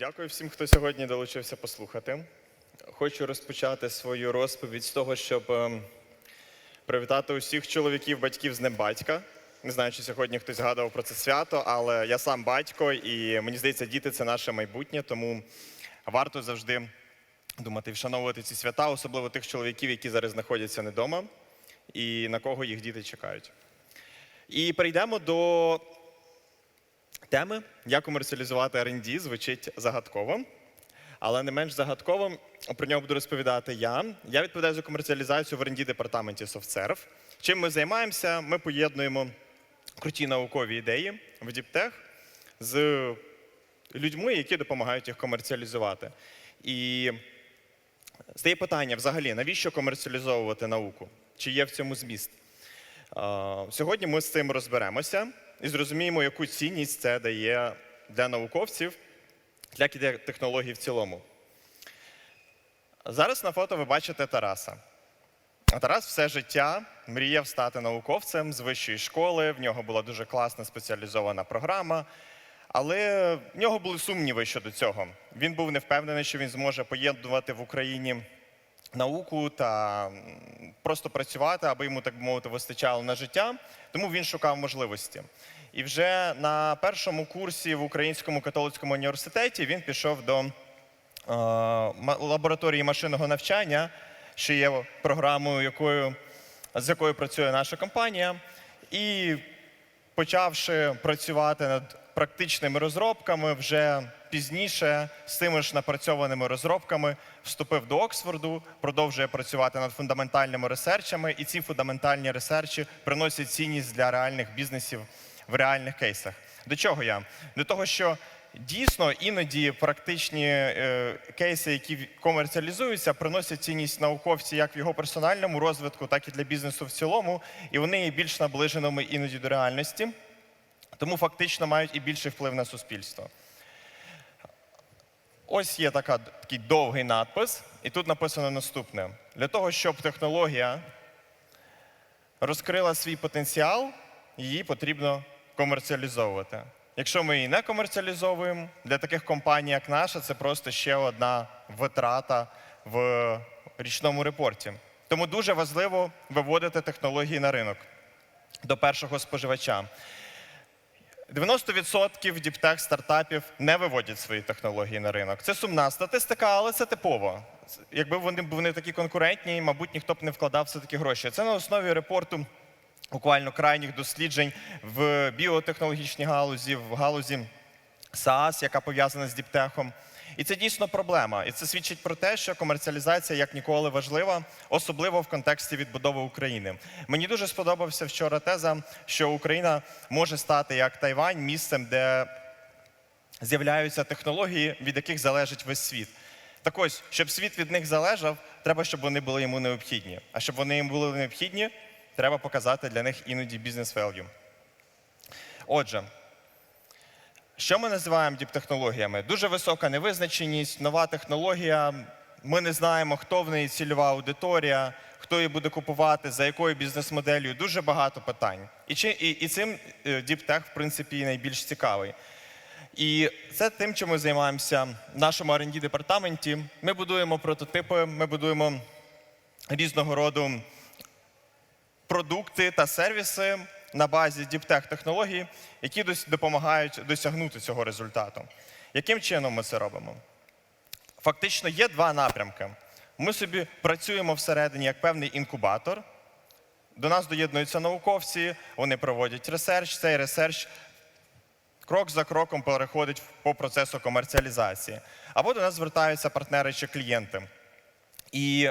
Дякую всім, хто сьогодні долучився послухати. Хочу розпочати свою розповідь з того, щоб ем, привітати усіх чоловіків, батьків з Днем батька. Не знаю, чи сьогодні хтось згадував про це свято, але я сам батько, і мені здається, діти це наше майбутнє, тому варто завжди думати, вшановувати ці свята, особливо тих чоловіків, які зараз знаходяться не вдома, і на кого їх діти чекають. І перейдемо до теми, як комерціалізувати R&D, звучить загадково. Але не менш загадково про нього буду розповідати я. Я відповідаю за комерціалізацію в R&D департаменті SoftServe. Чим ми займаємося? Ми поєднуємо круті наукові ідеї в діптех з людьми, які допомагають їх комерціалізувати. І стає питання взагалі, навіщо комерціалізовувати науку? Чи є в цьому зміст? Сьогодні ми з цим розберемося і зрозуміємо, яку цінність це дає для науковців, для технологій в цілому. Зараз на фото ви бачите Тараса. Тарас все життя мріяв стати науковцем з вищої школи. В нього була дуже класна спеціалізована програма. Але в нього були сумніви щодо цього. Він був не впевнений, що він зможе поєднувати в Україні науку та просто працювати, аби йому, так би мовити, вистачало на життя. Тому він шукав можливості. І вже на першому курсі в Українському католицькому університеті він пішов до е, лабораторії машинного навчання, що є програмою, якою, з якою працює наша компанія. І почавши працювати над практичними розробками, вже пізніше з тими ж напрацьованими розробками вступив до Оксфорду, продовжує працювати над фундаментальними ресерчами, і ці фундаментальні ресерчі приносять цінність для реальних бізнесів в реальних кейсах. До чого я? До того, що дійсно іноді практичні е, кейси, які комерціалізуються, приносять цінність науковці як в його персональному розвитку, так і для бізнесу в цілому, і вони є більш наближеними іноді до реальності, тому фактично мають і більший вплив на суспільство. Ось є така, такий довгий надпис, і тут написано наступне: для того, щоб технологія розкрила свій потенціал, її потрібно комерціалізовувати. Якщо ми її не комерціалізовуємо, для таких компаній, як наша, це просто ще одна витрата в річному репорті. Тому дуже важливо виводити технології на ринок до першого споживача. 90% діптех стартапів не виводять свої технології на ринок. Це сумна статистика, але це типово. Якби вони були такі конкурентні, мабуть, ніхто б не вкладав все такі гроші. Це на основі репорту буквально крайніх досліджень в біотехнологічній галузі, в галузі SaaS, яка пов'язана з діптехом. І це дійсно проблема. І це свідчить про те, що комерціалізація як ніколи важлива, особливо в контексті відбудови України. Мені дуже сподобався вчора теза, що Україна може стати як Тайвань місцем, де з'являються технології, від яких залежить весь світ. Так ось, щоб світ від них залежав, треба, щоб вони були йому необхідні. А щоб вони йому були необхідні, треба показати для них іноді бізнес value. Отже, що ми називаємо діптехнологіями? Дуже висока невизначеність, нова технологія. Ми не знаємо, хто в неї цільова аудиторія, хто її буде купувати, за якою бізнес-моделлю. Дуже багато питань. І, чи, і, і цим е, діптех, в принципі, найбільш цікавий. І це тим, чим ми займаємося в нашому R&D департаменті. Ми будуємо прототипи, ми будуємо різного роду продукти та сервіси на базі діптех технологій, які допомагають досягнути цього результату. Яким чином ми це робимо? Фактично є два напрямки. Ми собі працюємо всередині як певний інкубатор. До нас доєднуються науковці, вони проводять ресерч. Цей ресерч крок за кроком переходить по процесу комерціалізації. Або до нас звертаються партнери чи клієнти. І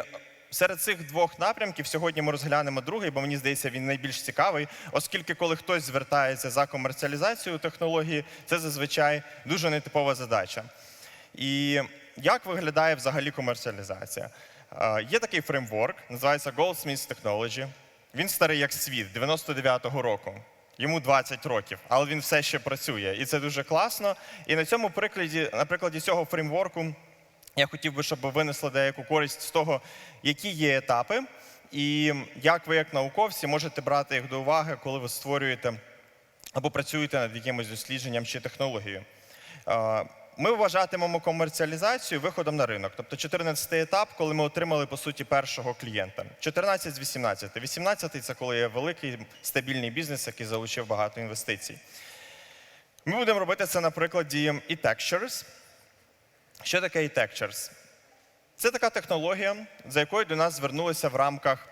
серед цих двох напрямків сьогодні ми розглянемо другий, бо мені здається, він найбільш цікавий, оскільки коли хтось звертається за комерціалізацію технології, це зазвичай дуже нетипова задача. І як виглядає взагалі комерціалізація? Є такий фреймворк, називається Goldsmiths Technology. Він старий як світ, 99-го року. Йому 20 років, але він все ще працює. І це дуже класно. І на цьому прикладі, на прикладі цього фреймворку, я хотів би, щоб ви винесли деяку користь з того, які є етапи, і як ви, як науковці, можете брати їх до уваги, коли ви створюєте або працюєте над якимось дослідженням чи технологією. Е, ми вважатимемо комерціалізацію виходом на ринок. Тобто 14-й етап, коли ми отримали по суті першого клієнта. 14 з 18. 18 це коли є великий стабільний бізнес, який залучив багато інвестицій. Ми будемо робити це на прикладі e-Textures. Що таке e-Textures? Це така технологія, за якою до нас звернулися в рамках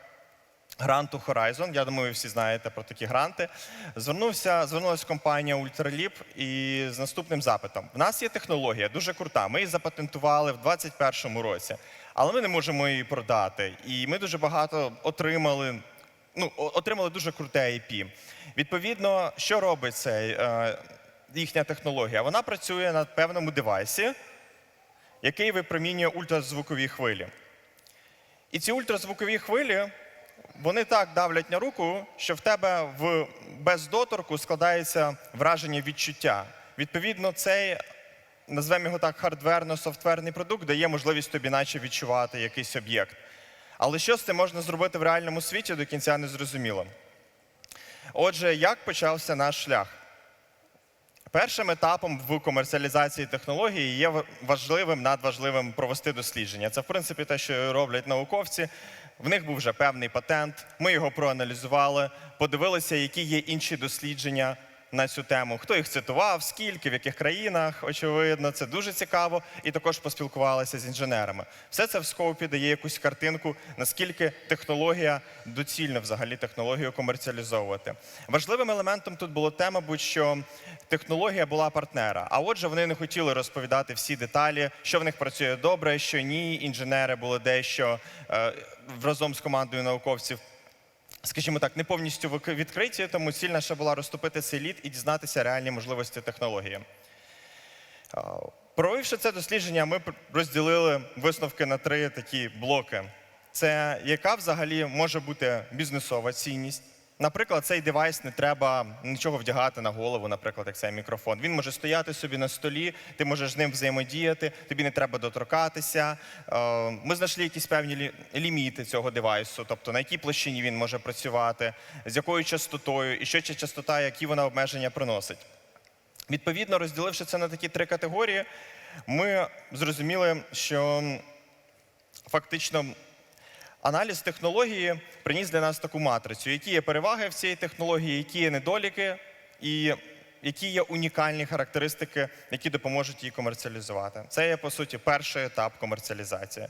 гранту Horizon. Я думаю, ви всі знаєте про такі гранти. Звернувся, звернулася компанія Ultralip і з наступним запитом: в нас є технологія дуже крута. Ми її запатентували в 2021 році, але ми не можемо її продати. І ми дуже багато отримали. Ну, отримали дуже круте IP. Відповідно, що робить цей, е, їхня технологія? Вона працює на певному девайсі, який випромінює ультразвукові хвилі. І ці ультразвукові хвилі вони так давлять на руку, що в тебе в без доторку складається враження відчуття. Відповідно, цей, назвемо його так, хардверно-софтверний продукт дає можливість тобі наче відчувати якийсь об'єкт. Але що з цим можна зробити в реальному світі, до кінця не зрозуміло. Отже, як почався наш шлях? Першим етапом в комерціалізації технології є важливим, надважливим провести дослідження. Це, в принципі, те, що роблять науковці. В них був вже певний патент. Ми його проаналізували, подивилися, які є інші дослідження на цю тему. Хто їх цитував, скільки, в яких країнах, очевидно, це дуже цікаво. І також поспілкувалися з інженерами. Все це в скопі дає якусь картинку, наскільки технологія доцільно взагалі технологію комерціалізовувати. Важливим елементом тут було те, мабуть, що технологія була партнера. А отже, вони не хотіли розповідати всі деталі, що в них працює добре, що ні. Інженери були дещо е, разом з командою науковців скажімо так, не повністю відкриті, тому ціль наша була розтопити цей лід і дізнатися реальні можливості технології. А, Провівши це дослідження, ми розділили висновки на три такі блоки. Це яка взагалі може бути бізнесова цінність. Наприклад, цей девайс не треба нічого вдягати на голову, наприклад, як цей мікрофон. Він може стояти собі на столі, ти можеш з ним взаємодіяти, тобі не треба доторкатися. Е, Ми знайшли якісь певні ліміти цього девайсу, тобто на якій площині він може працювати, з якою частотою, і що ця частота, які вона обмеження приносить. Відповідно, розділивши це на такі три категорії, ми зрозуміли, що фактично аналіз технології приніс для нас таку матрицю, які є переваги в цій технології, які є недоліки, і які є унікальні характеристики, які допоможуть її комерціалізувати. Це є, по суті, перший етап комерціалізації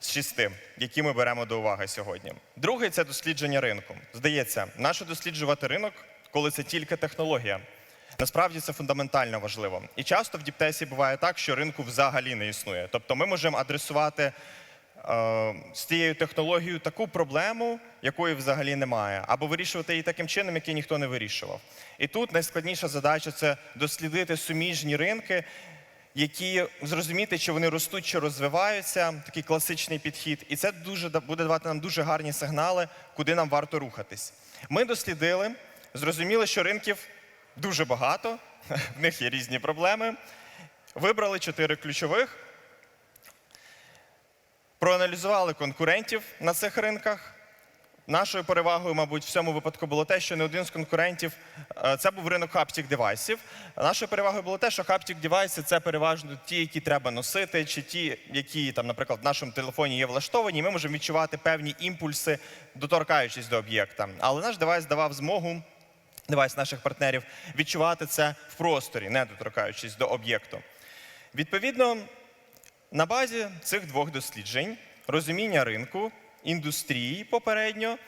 з шести, які ми беремо до уваги сьогодні. Другий це дослідження ринку. Здається, наше досліджувати ринок, коли це тільки технологія. Насправді це фундаментально важливо. І часто в діптесі буває так, що ринку взагалі не існує. Тобто ми можемо адресувати з цією технологією таку проблему, якої взагалі немає, або вирішувати її таким чином, який ніхто не вирішував. І тут найскладніша задача це дослідити суміжні ринки, які зрозуміти, чи вони ростуть, чи розвиваються, такий класичний підхід. І це дуже буде давати нам дуже гарні сигнали, куди нам варто рухатись. Ми дослідили, зрозуміли, що ринків дуже багато, в них є різні проблеми. Вибрали чотири ключових, проаналізували конкурентів на цих ринках. Нашою перевагою, мабуть, в цьому випадку було те, що не один з конкурентів е, це був ринок хаптік девайсів. Нашою перевагою було те, що хаптік девайси це переважно ті, які треба носити, чи ті, які там, наприклад, в нашому телефоні є влаштовані. і Ми можемо відчувати певні імпульси, доторкаючись до об'єкта. Але наш девайс давав змогу, девайс наших партнерів, відчувати це в просторі, не доторкаючись до об'єкту. Відповідно, на базі цих двох досліджень розуміння ринку, індустрії попередньо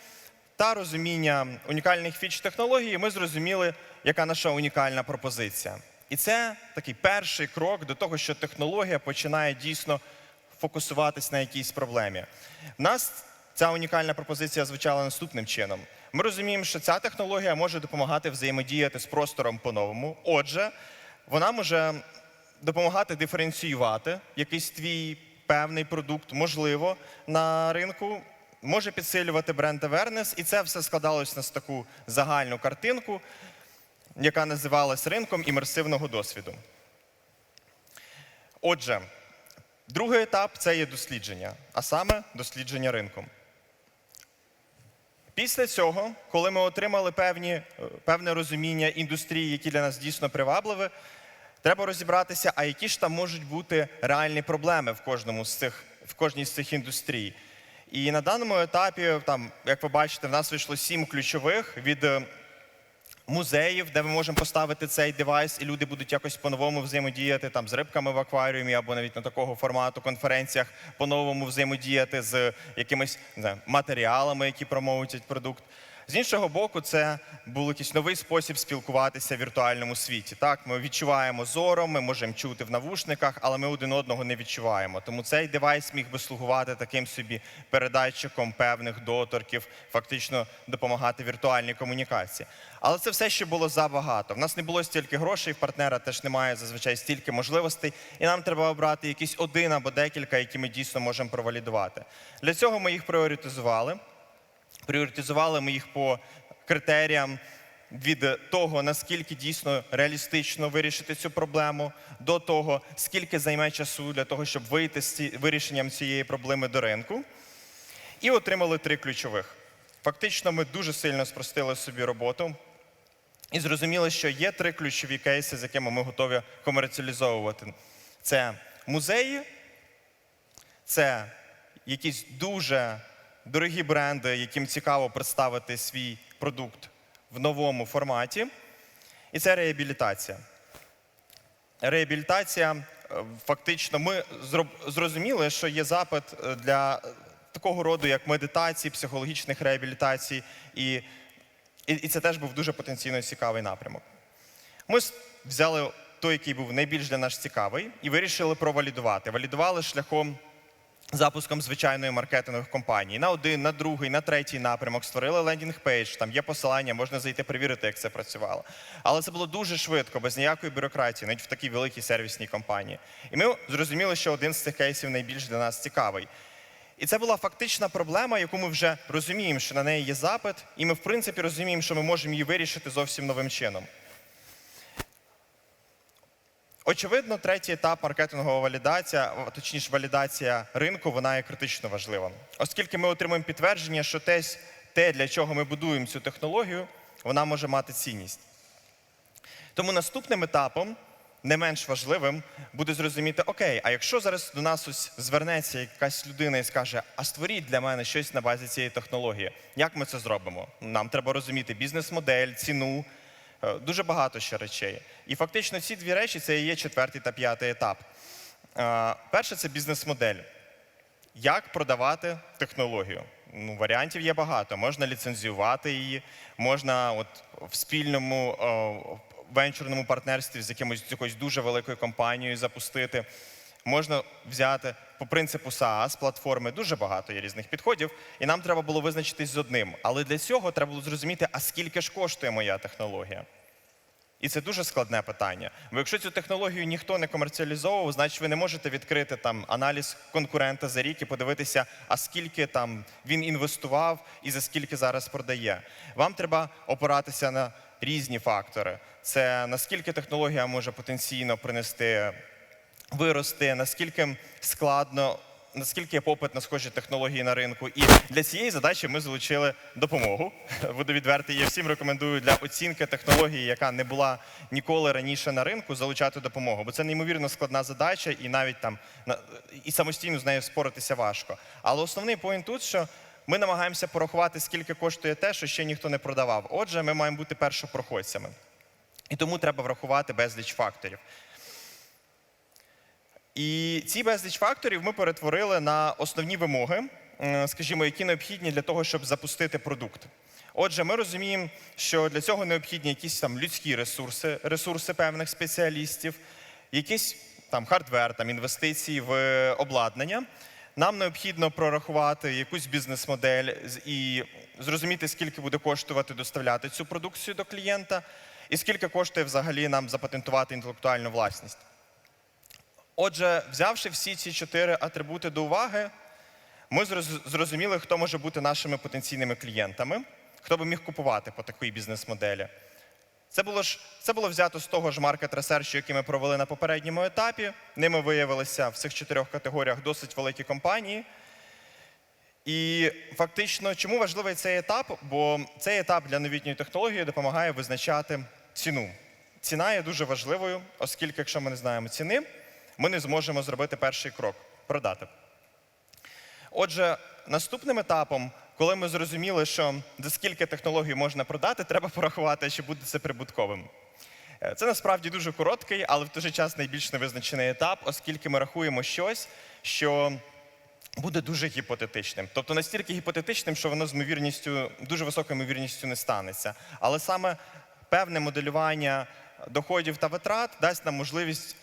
та розуміння унікальних фіч технології, ми зрозуміли, яка наша унікальна пропозиція. І це такий перший крок до того, що технологія починає дійсно фокусуватись на якійсь проблемі. В нас ця унікальна пропозиція звучала наступним чином. Ми розуміємо, що ця технологія може допомагати взаємодіяти з простором по-новому. Отже, вона може допомагати диференціювати якийсь твій певний продукт, можливо, на ринку, може підсилювати бренд awareness, і це все складалось на таку загальну картинку, яка називалась ринком імерсивного досвіду. Отже, другий етап це є дослідження, а саме дослідження ринку. Після цього, коли ми отримали певні, е, певне розуміння індустрії, які для нас дійсно привабливі, Треба розібратися, а які ж там можуть бути реальні проблеми в кожному з цих, в кожній з цих індустрій. І на даному етапі, там, як ви бачите, в нас вийшло сім ключових від е, музеїв, де ми можемо поставити цей девайс, і люди будуть якось по-новому взаємодіяти там з рибками в акваріумі або навіть на такого формату конференціях по-новому взаємодіяти з якимись не знаю, матеріалами, які промоутять продукт. З іншого боку, це був якийсь новий спосіб спілкуватися в віртуальному світі. Так, ми відчуваємо зором, ми можемо чути в навушниках, але ми один одного не відчуваємо. Тому цей девайс міг би слугувати таким собі передатчиком певних доторків, фактично допомагати віртуальній комунікації. Але це все ще було забагато. В нас не було стільки грошей, в партнера теж немає зазвичай стільки можливостей, і нам треба обрати якийсь один або декілька, які ми дійсно можемо провалідувати. Для цього ми їх пріоритизували. Пріоритизували ми їх по критеріям від того, наскільки дійсно реалістично вирішити цю проблему, до того, скільки займе часу для того, щоб вийти з вирішенням цієї проблеми до ринку. І отримали три ключових. Фактично, ми дуже сильно спростили собі роботу і зрозуміли, що є три ключові кейси, з якими ми готові комерціалізовувати. Це музеї, це якісь дуже дорогі бренди, яким цікаво представити свій продукт в новому форматі. І це реабілітація. Реабілітація е, фактично, ми зрозуміли, що є запит е, для такого роду, як медитації, психологічних реабілітацій, і, і це теж був дуже потенційно цікавий напрямок. Ми взяли той, який був найбільш для нас цікавий, і вирішили провалідувати. Валідували шляхом запуском звичайної маркетингової компанії. На один, на другий, на третій напрямок створили лендінг-пейдж, там є посилання, можна зайти перевірити, як це працювало. Але це було дуже швидко, без ніякої бюрократії, навіть в такій великій сервісній компанії. І ми зрозуміли, що один з цих кейсів найбільш для нас цікавий. І це була фактична проблема, яку ми вже розуміємо, що на неї є запит, і ми, в принципі, розуміємо, що ми можемо її вирішити зовсім новим чином. Очевидно, третій етап маркетингова валідація, точніше валідація ринку, вона є критично важлива. Оскільки ми отримуємо підтвердження, що те, те, для чого ми будуємо цю технологію, вона може мати цінність. Тому наступним етапом, не менш важливим, буде зрозуміти, окей, а якщо зараз до нас ось звернеться якась людина і скаже, а створіть для мене щось на базі цієї технології, як ми це зробимо? Нам треба розуміти бізнес-модель, ціну, дуже багато ще речей. І фактично ці дві речі це і є четвертий та п'ятий етап. Е, Перше це бізнес-модель. Як продавати технологію? Ну, варіантів є багато. Можна ліцензіювати її, можна от в спільному о, венчурному партнерстві з якимось якоюсь дуже великою компанією запустити. Можна взяти по принципу SaaS платформи. Дуже багато є різних підходів, і нам треба було визначитись з одним. Але для цього треба було зрозуміти, а скільки ж коштує моя технологія. І це дуже складне питання. Бо якщо цю технологію ніхто не комерціалізовував, значить ви не можете відкрити там аналіз конкурента за рік і подивитися, а скільки там він інвестував і за скільки зараз продає. Вам треба опиратися на різні фактори. Це наскільки технологія може потенційно принести вирости, наскільки складно, наскільки є попит на схожі технології на ринку. І для цієї задачі ми залучили допомогу. Буду відвертий, я всім рекомендую для оцінки технології, яка не була ніколи раніше на ринку, залучати допомогу. Бо це неймовірно складна задача, і навіть там і самостійно з нею споритися важко. Але основний поінт тут, що ми намагаємося порахувати, скільки коштує те, що ще ніхто не продавав. Отже, ми маємо бути першопроходцями. І тому треба врахувати безліч факторів. І ці безліч факторів ми перетворили на основні вимоги, скажімо, які необхідні для того, щоб запустити продукт. Отже, ми розуміємо, що для цього необхідні якісь там людські ресурси, ресурси певних спеціалістів, якийсь там хардвер, там інвестиції в обладнання. Нам необхідно прорахувати якусь бізнес-модель і зрозуміти, скільки буде коштувати доставляти цю продукцію до клієнта, і скільки коштує взагалі нам запатентувати інтелектуальну власність. Отже, взявши всі ці чотири атрибути до уваги, ми зрозуміли, хто може бути нашими потенційними клієнтами, хто би міг купувати по такій бізнес-моделі. Це було ж це було взято з того ж маркет ресерчу, який ми провели на попередньому етапі. Ними виявилися в цих чотирьох категоріях досить великі компанії. І фактично, чому важливий цей етап? Бо цей етап для новітньої технології допомагає визначати ціну. ціна є дуже важливою, оскільки, якщо ми не знаємо ціни, ми не зможемо зробити перший крок продати. Отже, наступним етапом, коли ми зрозуміли, що за скільки технологій можна продати, треба порахувати, чи буде це прибутковим. Е, Це насправді дуже короткий, але в той же час найбільш невизначений етап, оскільки ми рахуємо щось, що буде дуже гіпотетичним. Тобто настільки гіпотетичним, що воно з ймовірністю, дуже високою ймовірністю не станеться. Але саме певне моделювання доходів та витрат дасть нам можливість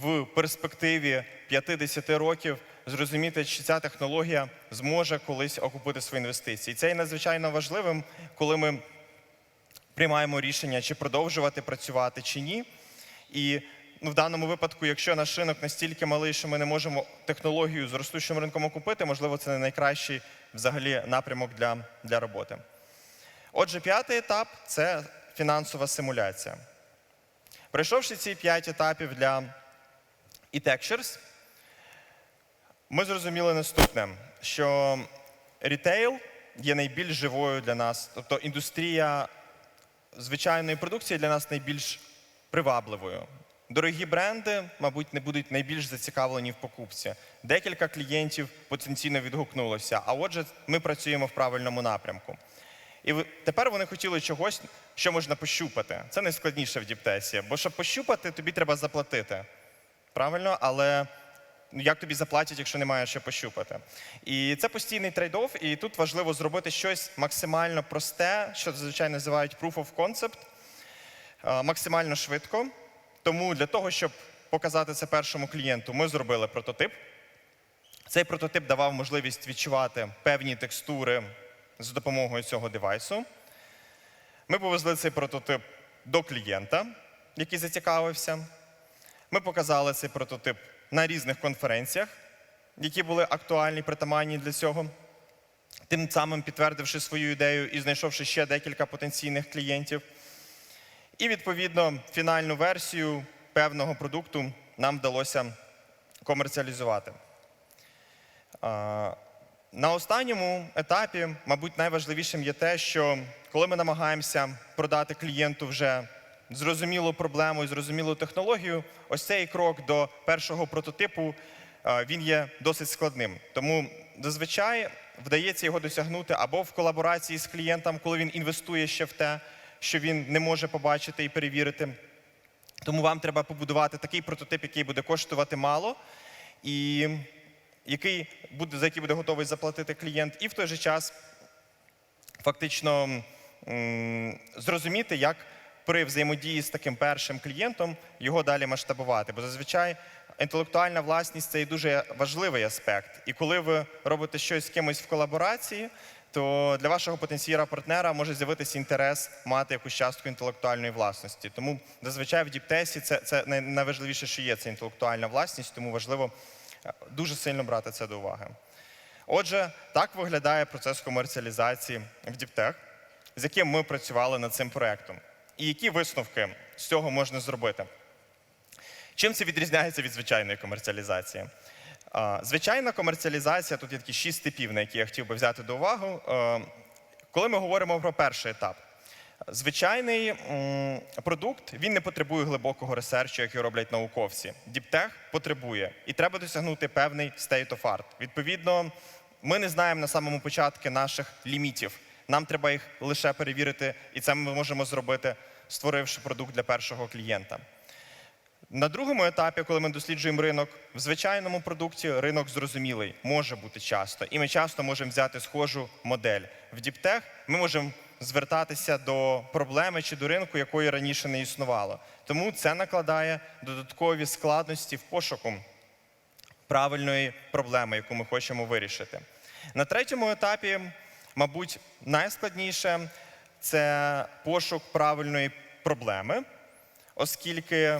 в перспективі 50 років зрозуміти, чи ця технологія зможе колись окупити свої інвестиції. Це є надзвичайно важливим, коли ми приймаємо рішення, чи продовжувати працювати, чи ні. І ну, в даному випадку, якщо наш ринок настільки малий, що ми не можемо технологію з ростущим ринком окупити, можливо, це не найкращий взагалі напрямок для, для роботи. Отже, п'ятий етап це фінансова симуляція. Пройшовши ці п'ять етапів для e-Textures, ми зрозуміли наступне, що рітейл є найбільш живою для нас, тобто індустрія звичайної продукції для нас найбільш привабливою. Дорогі бренди, мабуть, не будуть найбільш зацікавлені в покупці. Декілька клієнтів потенційно відгукнулося. А отже, ми працюємо в правильному напрямку. І тепер вони хотіли чогось, що можна пощупати. Це найскладніше в діптесі, бо щоб пощупати, тобі треба заплатити. Правильно, але ну, як тобі заплатять, якщо немає що пощупати? І це постійний трейд-офф, і тут важливо зробити щось максимально просте, що зазвичай називають proof of concept, е, максимально швидко. Тому для того, щоб показати це першому клієнту, ми зробили прототип. Цей прототип давав можливість відчувати певні текстури з допомогою цього девайсу. Ми повезли цей прототип до клієнта, який зацікавився. Ми показали цей прототип на різних конференціях, які були актуальні, притаманні для цього, тим самим підтвердивши свою ідею і знайшовши ще декілька потенційних клієнтів. І відповідно фінальну версію певного продукту нам вдалося комерціалізувати. На останньому етапі, мабуть, найважливішим є те, що коли ми намагаємося продати клієнту вже зрозумілу проблему і зрозумілу технологію, ось цей крок до першого прототипу він є досить складним. Тому зазвичай вдається його досягнути або в колаборації з клієнтом, коли він інвестує ще в те, що він не може побачити і перевірити. Тому вам треба побудувати такий прототип, який буде коштувати мало, і який буде, за який буде готовий заплатити клієнт, і в той же час фактично зрозуміти, як при взаємодії з таким першим клієнтом його далі масштабувати. Бо зазвичай інтелектуальна власність це і дуже важливий аспект. І коли ви робите щось з кимось в колаборації, то для вашого потенційного партнера може з'явитися інтерес мати якусь частку інтелектуальної власності. Тому зазвичай в діптесі це, це найважливіше, що є це інтелектуальна власність, тому важливо е, дуже сильно брати це до уваги. Отже, так виглядає процес комерціалізації в Діптех, з яким ми працювали над цим проектом. І які висновки з цього можна зробити? Чим це відрізняється від звичайної комерціалізації? Звичайна комерціалізація, тут є такі шість типів, на які я хотів би взяти до уваги. Коли ми говоримо про перший етап, звичайний продукт він не потребує глибокого ресерчу, як його роблять науковці. Діптех потребує, і треба досягнути певний state of art. Відповідно, ми не знаємо на самому початку наших лімітів. Нам треба їх лише перевірити, і це ми можемо зробити, створивши продукт для першого клієнта. На другому етапі, коли ми досліджуємо ринок, в звичайному продукті ринок зрозумілий, може бути часто. І ми часто можемо взяти схожу модель. В Діптех ми можемо звертатися до проблеми чи до ринку, якої раніше не існувало. Тому це накладає додаткові складності в пошуку правильної проблеми, яку ми хочемо вирішити. На третьому етапі, мабуть, найскладніше це пошук правильної проблеми, оскільки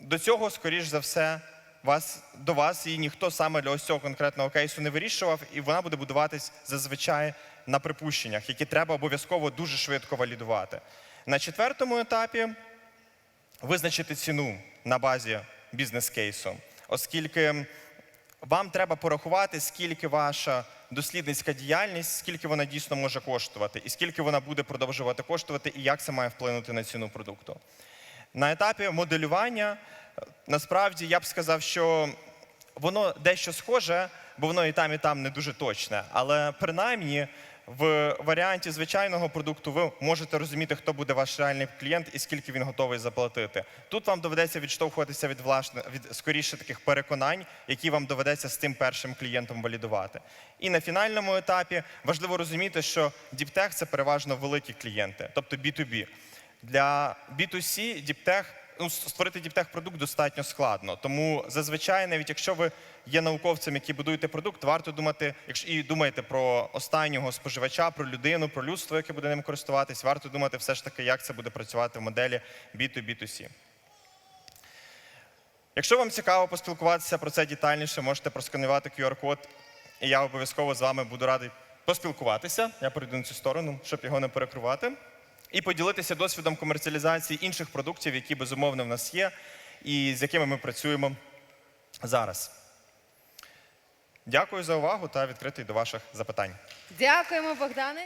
до цього, скоріш за все, вас, до вас її ніхто саме для ось цього конкретного кейсу не вирішував, і вона буде будуватись зазвичай на припущеннях, які треба обов'язково дуже швидко валідувати. На четвертому етапі визначити ціну на базі бізнес-кейсу, оскільки вам треба порахувати, скільки ваша дослідницька діяльність, скільки вона дійсно може коштувати, і скільки вона буде продовжувати коштувати, і як це має вплинути на ціну продукту. На етапі моделювання е, насправді я б сказав, що воно дещо схоже, бо воно і там, і там не дуже точне. Але принаймні в варіанті звичайного продукту ви можете розуміти, хто буде ваш реальний клієнт і скільки він готовий заплатити. Тут вам доведеться відштовхуватися від власне від скоріше таких переконань, які вам доведеться з тим першим клієнтом валідувати. І на фінальному етапі важливо розуміти, що DeepTech – це переважно великі клієнти, тобто B2B. Для B2C діптех, ну, створити діптех продукт достатньо складно. Тому зазвичай, навіть якщо ви є науковцем, який будуєте продукт, варто думати, якщо і думаєте про останнього споживача, про людину, про людство, яке буде ним користуватись, варто думати все ж таки, як це буде працювати в моделі B2B2C. Якщо вам цікаво поспілкуватися про це детальніше, можете просканувати QR-код, і я обов'язково з вами буду радий поспілкуватися. Я перейду на цю сторону, щоб його не перекривати. І поділитися досвідом комерціалізації інших продуктів, які безумовно в нас є, і з якими ми працюємо зараз. Дякую за увагу та відкритий до ваших запитань. Дякуємо, Богдане.